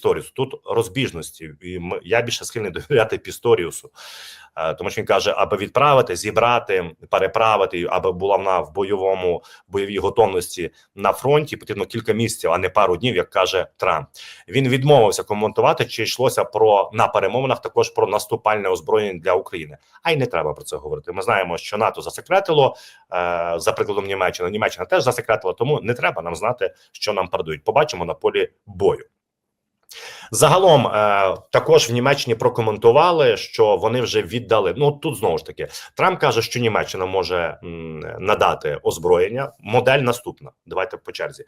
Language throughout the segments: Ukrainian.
Пісторіус. Тут розбіжності. І я більше схильний довіряти Пісторіусу, е, тому що він каже, аби відправити, зібрати, переправити, аби була вона в бойовому бойовій готовності на фронті, потрібно кілька місяців, а не пару днів, як каже Трамп. Він відмовився коментувати, чи йшлося про на перемовинах також про наступальне озброєння для України. А й не треба про це говорити. Ми знаємо, що НАТО засекретило е, за прикладом Німеччини. Німеччина теж засекретила, тому не треба нам знати, що нам передають. Побачимо на полі бою. Загалом е, також в Німеччині прокоментували, що вони вже віддали. Ну тут знову ж таки Трамп каже, що Німеччина може надати озброєння. Модель наступна. Давайте по черзі.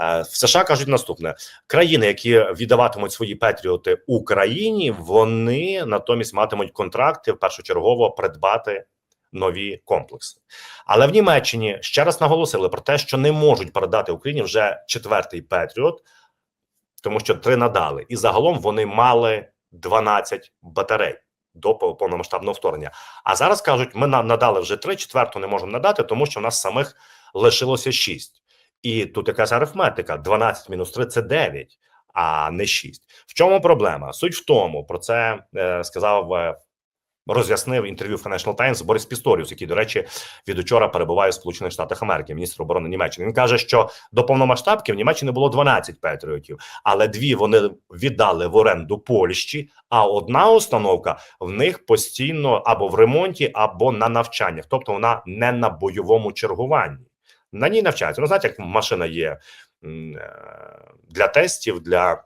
Е, в США кажуть наступне: країни, які віддаватимуть свої патріоти Україні, вони натомість матимуть контракти першочергово придбати. Нові комплекси, але в Німеччині ще раз наголосили про те, що не можуть передати Україні вже четвертий Петріот, тому що три надали, і загалом вони мали 12 батарей до повномасштабного вторгнення. А зараз кажуть, ми надали вже три, четверту не можемо надати, тому що в нас самих лишилося 6. І тут якась арифметика: 12 мінус 3 – це 9, а не 6. В чому проблема? Суть в тому, про це е, сказав. Роз'яснив інтерв'ю Financial Times Борис Пісторіус, який, до речі, від учора перебуває в Сполучених Штатах Америки, міністр оборони Німеччини. Він каже, що до повномасштабки в Німеччині було 12 патріотів, але дві вони віддали в оренду Польщі. А одна установка в них постійно або в ремонті, або на навчаннях, тобто вона не на бойовому чергуванні. На ній навчаються. Ну, знаєте, як машина є е, для тестів, для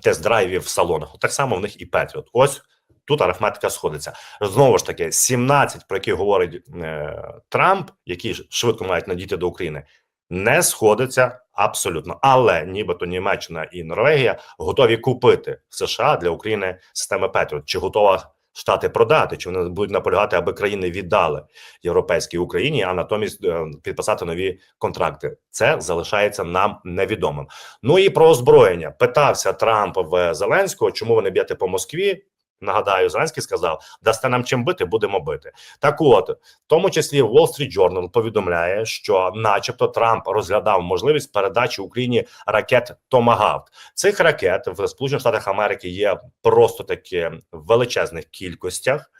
тест-драйвів в салонах. Так само в них і Петріот. Ось тут арифметика сходиться. Знову ж таки, 17, про які говорить е, Трамп, які швидко мають надійти до України, не сходиться абсолютно. Але нібито Німеччина і Норвегія готові купити в США для України системи Петріот. Чи готова Штати продати, чи вони будуть наполягати, аби країни віддали європейській Україні, а натомість е, підписати нові контракти. Це залишається нам невідомим. Ну і про озброєння питався Трамп в Зеленського, чому ви не б'єте по Москві. Нагадаю, Зеленський сказав: дасте нам чим бити, будемо бити. Так, от в тому числі Wall Street Journal повідомляє, що, начебто, Трамп розглядав можливість передачі Україні ракет Томагавк. Цих ракет в Сполучених Штатах Америки є просто таки в величезних кількостях.